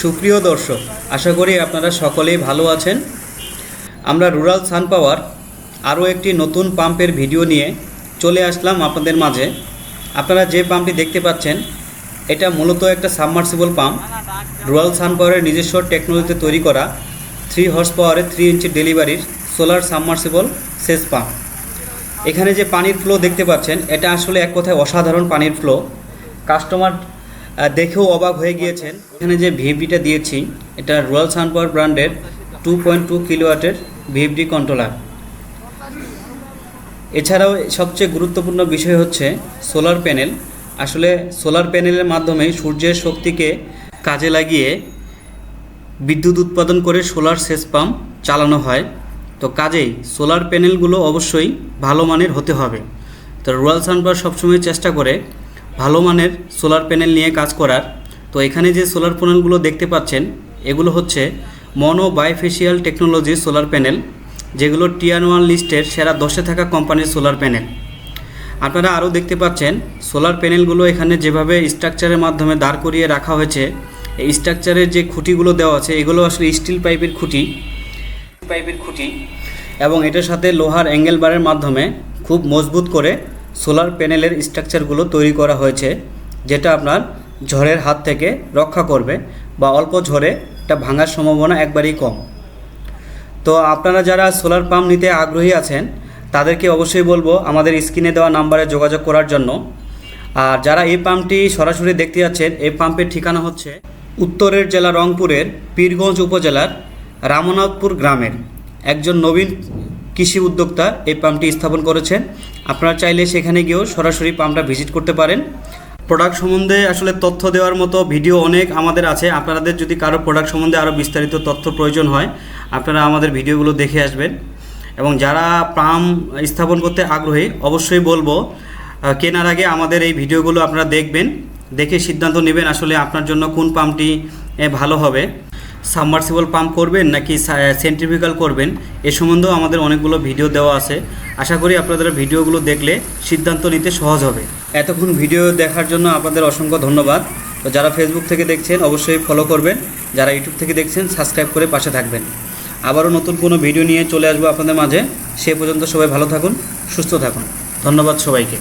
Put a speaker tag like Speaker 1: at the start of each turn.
Speaker 1: সুপ্রিয় দর্শক, আশা করি আপনারা সকলেই ভালো আছেন। আমরা রুরাল সান পাওয়ার আরও একটি নতুন পাম্পের ভিডিও নিয়ে চলে আসলাম আপনাদের মাঝে। আপনারা যে পাম্পটি দেখতে পাচ্ছেন, এটা মূলত একটা সাবমার্সিবল পাম্প। রুরাল সান পাওয়ারের নিজস্ব টেকনোলজিতে তৈরি করা থ্রি হর্স পাওয়ারের থ্রি ইঞ্চি ডেলিভারির সোলার সাবমার্সিবল সেচ পাম্প। এখানে যে পানির ফ্লো দেখতে পাচ্ছেন, এটা আসলে এক কথায় অসাধারণ পানির ফ্লো কাস্টমার দেখেও অবাক হয়ে গিয়েছেন। এখানে যে ভিএফডিটা দিয়েছি, এটা রয়্যাল সানপাওয়ার ব্র্যান্ডের টু পয়েন্ট টু কিলোওয়াটের ভিএফডি কন্ট্রোলার এছাড়াও সবচেয়ে গুরুত্বপূর্ণ বিষয় হচ্ছে সোলার প্যানেল আসলে সোলার প্যানেলের মাধ্যমে সূর্যের শক্তিকে কাজে লাগিয়ে বিদ্যুৎ উৎপাদন করে সোলার সেচ পাম্প চালানো হয়। তো কাজেই সোলার প্যানেলগুলো অবশ্যই ভালো মানের হতে হবে। তো রয়্যাল সানপাওয়ার সবসময় চেষ্টা করে ভালো মানের সোলার প্যানেল নিয়ে কাজ করার। তো এখানে যে সোলার প্যানেলগুলো দেখতে পাচ্ছেন, এগুলো হচ্ছে mono bifacial technology solar panel, যেগুলো টিয়ান ওয়ান লিস্টের সেরা দশে থাকা কোম্পানির সোলার প্যানেল। আপনারা আরও দেখতে পাচ্ছেন, সোলার প্যানেলগুলো এখানে যেভাবে স্ট্রাকচারের মাধ্যমে দাঁড় করিয়ে রাখা হয়েছে, এই স্ট্রাকচারের যে খুঁটিগুলো দেওয়া আছে, এগুলো আসলে স্টিল পাইপের খুঁটি। পাইপের খুঁটি এবং এটার সাথে লোহার অ্যাঙ্গেল বারের মাধ্যমে খুব মজবুত করে সোলার প্যানেলের স্ট্রাকচারগুলো তৈরি করা হয়েছে, যেটা আপনার ঝড়ের হাত থেকে রক্ষা করবে বা অল্প ঝড়ে এটা ভাঙার সম্ভাবনা একবারেই কম। তো আপনারা যারা সোলার পাম্প নিতে আগ্রহী আছেন, তাদেরকে অবশ্যই বলব আমাদের স্ক্রিনে দেওয়া নাম্বারে যোগাযোগ করার জন্য। আর যারা এই পাম্পটি সরাসরি দেখতে যাচ্ছেন, এই পাম্পের ঠিকানা হচ্ছে উত্তরের জেলা রংপুরের পীরগঞ্জ উপজেলার রামনাথপুর গ্রামের একজন নবীন কৃষি উদ্যোক্তা এই পাম্পটি স্থাপন করেছেন। আপনারা চাইলে সেখানে গিয়েও সরাসরি পাম্পটা ভিজিট করতে পারেন। প্রোডাক্ট সম্বন্ধে আসলে তথ্য দেওয়ার মতো ভিডিও অনেক আমাদের আছে। আপনাদের যদি কারও প্রোডাক্ট সম্বন্ধে আরও বিস্তারিত তথ্য প্রয়োজন হয়, আপনারা আমাদের ভিডিওগুলো দেখে আসবেন। এবং যারা পাম্প স্থাপন করতে আগ্রহী, অবশ্যই বলব কেনার আগে আমাদের এই ভিডিওগুলো আপনারা দেখবেন। দেখে সিদ্ধান্ত নেবেন আসলে আপনার জন্য কোন পাম্পটি ভালো হবে। সাবমার্সিবল পাম্প করবেন নাকি সেন্ট্রিফিক্যাল করবেন, এ সম্বন্ধেও আমাদের অনেকগুলো ভিডিও দেওয়া আছে। আশা করি আপনাদের ভিডিওগুলো দেখলে সিদ্ধান্ত নিতে সহজ হবে। এতক্ষণ ভিডিও দেখার জন্য আপনাদের অসংখ্য ধন্যবাদ। তো যারা ফেসবুক থেকে দেখছেন, অবশ্যই ফলো করবেন। যারা ইউটিউব থেকে দেখছেন সাবস্ক্রাইব করে পাশে থাকবেন। আবারও নতুন কোনো ভিডিও নিয়ে চলে আসব আপনাদের মাঝে। সে পর্যন্ত সবাই ভালো থাকুন, সুস্থ থাকুন। ধন্যবাদ সবাইকে।